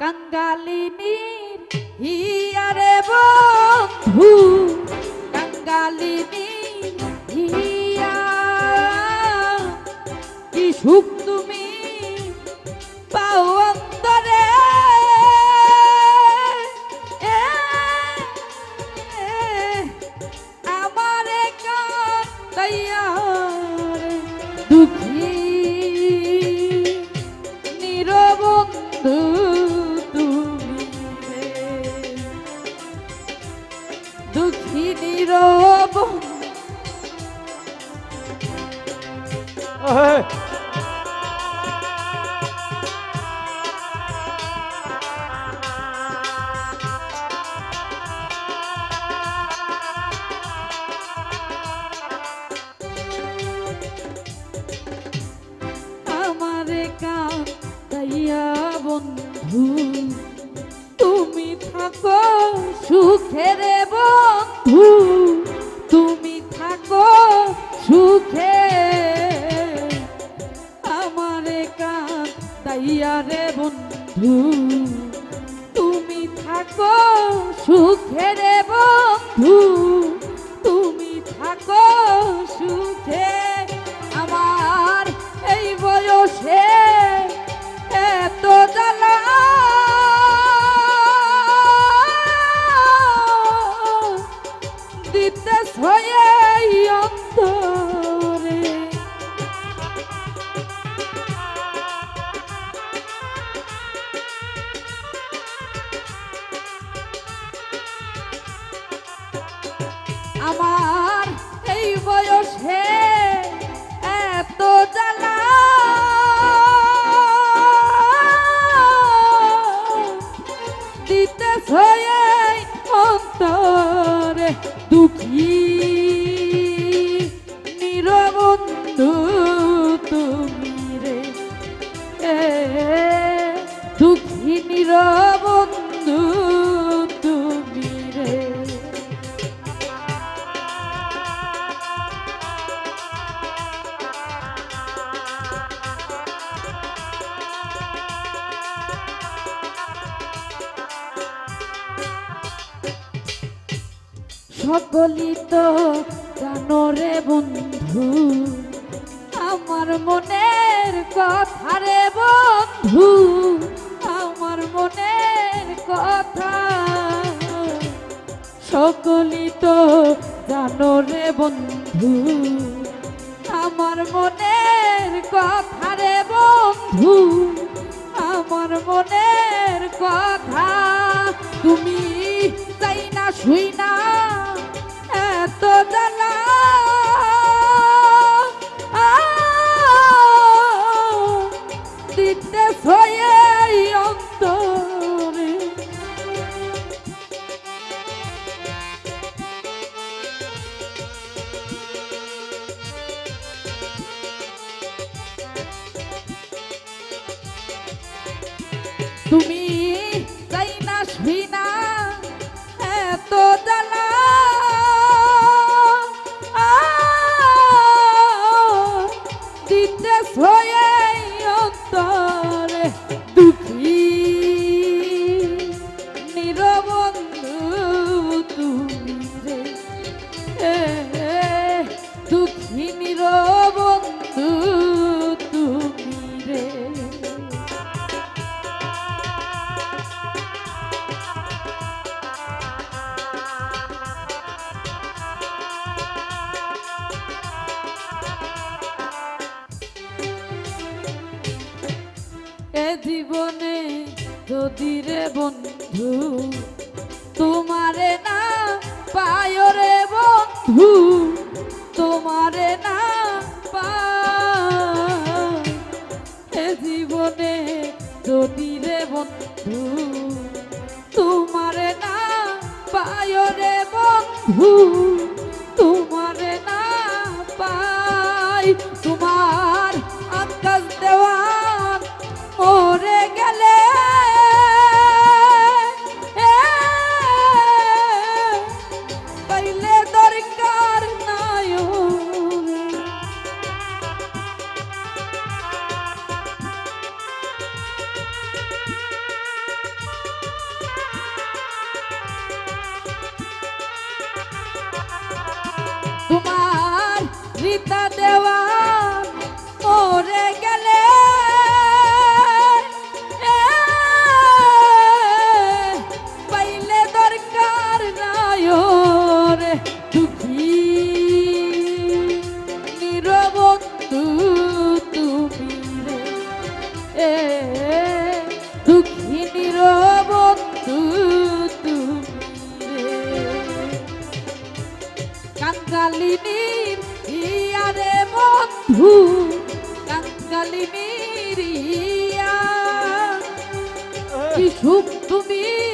কাঙ্গালিনীর হিয়ারে বন্ধু কঙ্গালিনীর হিয়া। কি সুখ দুঃখী আমারে কান তাইয়া বন্ধু তুমি থাকো সুখে রে বন্ধু। তাইয়া রে বন্ধু তুমি থাকো সুখে রে বন্ধু। দিতে ছয় অন্তরে দুঃখী। নিরবন্ধু তুমি রে দুঃখী নিরবন্ধু সকলই তো জানো রে বন্ধু, আমার মনের কথা রে বন্ধু, আমার মনের কথা। সকলই তো জানো রে বন্ধু, আমার মনের কথা রে বন্ধু, আমার মনের কথা। তুমি তাই না, শুই না তাই জীবনে যদি রে বন্ধু, তোমারে না পায় রে বন্ধু, তোমারে না পায়। জীবনে যদি রে বন্ধু, তোমারে না পায় রে বন্ধু, তোমারে না পাই তোমার পিতা দেওয়া ইয়া কি সুখ তুমি?